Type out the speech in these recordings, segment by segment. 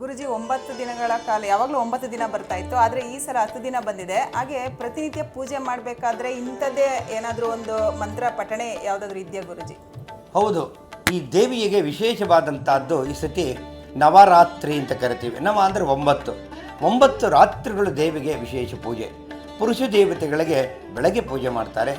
ಗುರುಜಿ, ಒಂಬತ್ತು ದಿನಗಳ ಕಾಲ, ಯಾವಾಗಲೂ ಒಂಬತ್ತು ದಿನ ಬರ್ತಾ ಇತ್ತು, ಆದರೆ ಈ ಸಲ ಹತ್ತು ದಿನ ಬಂದಿದೆ. ಹಾಗೆ ಪ್ರತಿನಿತ್ಯ ಪೂಜೆ ಮಾಡಬೇಕಾದ್ರೆ ಇಂಥದ್ದೇ ಏನಾದರೂ ಒಂದು ಮಂತ್ರ, ಪಠಣೆ ಯಾವುದಾದ್ರೂ ಇದೆಯಾ ಗುರುಜಿ? ಹೌದು. ಈ ದೇವಿಗೆ ವಿಶೇಷವಾದಂತಹದ್ದು ಈ ಸತಿ ನವರಾತ್ರಿ ಅಂತ ಕರಿತೀವಿ. ನವ ಅಂದರೆ ಒಂಬತ್ತು. ಒಂಬತ್ತು ರಾತ್ರಿಗಳು ದೇವಿಗೆ ವಿಶೇಷ ಪೂಜೆ. ಪುರುಷ ದೇವತೆಗಳಿಗೆ ಬೆಳಗ್ಗೆ ಪೂಜೆ ಮಾಡ್ತಾರೆ.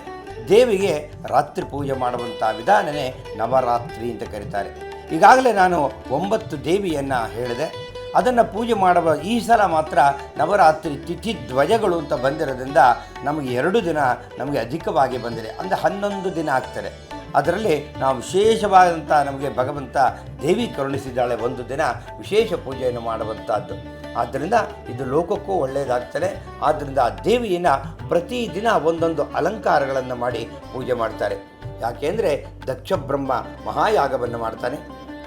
ದೇವಿಗೆ ರಾತ್ರಿ ಪೂಜೆ ಮಾಡುವಂಥ ವಿಧಾನನೇ ನವರಾತ್ರಿ ಅಂತ ಕರೀತಾರೆ. ಈಗಾಗಲೇ ನಾನು ಒಂಬತ್ತು ದೇವಿಯನ್ನು ಹೇಳಿದೆ. ಅದನ್ನು ಪೂಜೆ ಮಾಡುವ ಈ ಸಲ ಮಾತ್ರ ನವರಾತ್ರಿ ತಿಥಿ ಧ್ವಜಗಳು ಅಂತ ಬಂದಿರೋದ್ರಿಂದ ನಮಗೆ ಎರಡು ದಿನ ನಮಗೆ ಅಧಿಕವಾಗಿ ಬಂದಿದೆ. ಅಂದರೆ ಹನ್ನೊಂದು ದಿನ ಆಗ್ತಾರೆ ಅದರಲ್ಲಿ ನಾವು ವಿಶೇಷವಾದಂಥ ನಮಗೆ ಭಗವಂತ ದೇವಿ ಕರುಣಿಸಿದ್ದಾಳೆ ಒಂದು ದಿನ ವಿಶೇಷ ಪೂಜೆಯನ್ನು ಮಾಡುವಂಥದ್ದು. ಆದ್ದರಿಂದ ಇದು ಲೋಕಕ್ಕೂ ಒಳ್ಳೆಯದಾಗ್ತದೆ ಆದ್ದರಿಂದ ಆ ದೇವಿಯನ್ನು ಪ್ರತಿದಿನ ಒಂದೊಂದು ಅಲಂಕಾರಗಳನ್ನು ಮಾಡಿ ಪೂಜೆ ಮಾಡ್ತಾರೆ. ಯಾಕೆಂದರೆ ದಕ್ಷ ಬ್ರಹ್ಮ ಮಹಾಯಾಗವನ್ನು ಮಾಡ್ತಾನೆ.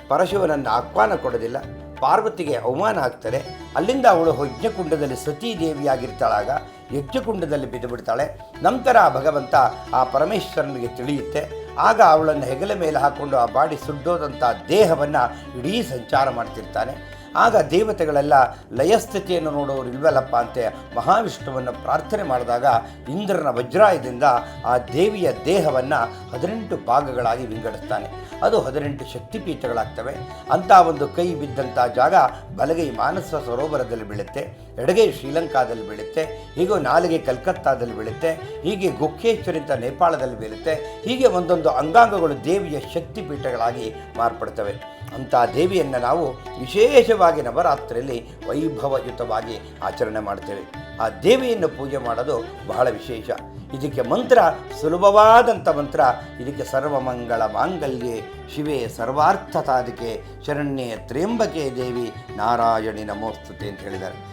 ಪರಶಿವನನ್ನು ಆಹ್ವಾನ ಕೊಡೋದಿಲ್ಲ. ಪಾರ್ವತಿಗೆ ಅವಮಾನ ಆಗ್ತಾರೆ ಅಲ್ಲಿಂದ ಅವಳು ಯಜ್ಞಕುಂಡದಲ್ಲಿ ಸತೀ ದೇವಿಯಾಗಿರ್ತಾಳಾಗ ಯಜ್ಞಕುಂಡದಲ್ಲಿ ಬಿದ್ದು ಬಿಡ್ತಾಳೆ. ನಂತರ ಆ ಭಗವಂತ ಆ ಪರಮೇಶ್ವರನಿಗೆ ತಿಳಿಯುತ್ತೆ. ಆಗ ಅವಳನ್ನು ಹೆಗಲ ಮೇಲೆ ಹಾಕ್ಕೊಂಡು ಆ ಬಾಡಿ ಸುಡ್ಡೋದಂಥ ದೇಹವನ್ನು ಇಡೀ ಸಂಚಾರ ಮಾಡ್ತಿರ್ತಾನೆ. ಆಗ ದೇವತೆಗಳೆಲ್ಲ ಲಯಸ್ಥಿತಿಯನ್ನು ನೋಡೋರು ಇಲ್ವಲ್ಲಪ್ಪ ಅಂತೆ ಮಹಾವಿಷ್ಣುವನ್ನು ಪ್ರಾರ್ಥನೆ ಮಾಡಿದಾಗ ಇಂದ್ರನ ವಜ್ರಾಯದಿಂದ ಆ ದೇವಿಯ ದೇಹವನ್ನು ಹದಿನೆಂಟು ಭಾಗಗಳಾಗಿ ವಿಂಗಡಿಸ್ತಾನೆ. ಅದು ಹದಿನೆಂಟು ಶಕ್ತಿಪೀಠಗಳಾಗ್ತವೆ. ಅಂಥ ಒಂದು ಕೈ ಬಿದ್ದಂಥ ಜಾಗ ಬಲಗೈ ಮಾನಸ ಸರೋವರದಲ್ಲಿ ಬೀಳುತ್ತೆ. ಎಡಗೈ ಶ್ರೀಲಂಕಾದಲ್ಲಿ ಬೀಳುತ್ತೆ. ಹೀಗೆ ನಾಲಿಗೆ ಕಲ್ಕತ್ತಾದಲ್ಲಿ ಬೀಳುತ್ತೆ, ಹೀಗೆ ಗುಕ್ಕೇಶ್ವರಿ ಅಂತ ನೇಪಾಳದಲ್ಲಿ ಬೀಳುತ್ತೆ, ಹೀಗೆ ಒಂದೊಂದು ಅಂಗಾಂಗಗಳು ದೇವಿಯ ಶಕ್ತಿಪೀಠಗಳಾಗಿ ಮಾರ್ಪಡ್ತವೆ. ಅಂಥ ದೇವಿಯನ್ನು ನಾವು ವಿಶೇಷವಾಗಿ ನವರಾತ್ರಿಯಲ್ಲಿ ವೈಭವಯುತವಾಗಿ ಆಚರಣೆ ಮಾಡ್ತೇವೆ. ಆ ದೇವಿಯನ್ನು ಪೂಜೆ ಮಾಡೋದು ಬಹಳ ವಿಶೇಷ. ಇದಕ್ಕೆ ಮಂತ್ರ ಸುಲಭವಾದಂಥ ಮಂತ್ರ, ಇದಕ್ಕೆ ಸರ್ವಮಂಗಳ ಮಾಂಗಲ್ಯೆ, ಶಿವೇ ಸರ್ವಾರ್ಥ ಸಾಧಿಕೆ, ಶರಣ್ಯೆ ತ್ರ್ಯಂಬಕೆ ದೇವಿ ನಾರಾಯಣಿ ನಮೋಸ್ತುತೆ ಅಂತ ಹೇಳಿದ್ದಾರೆ.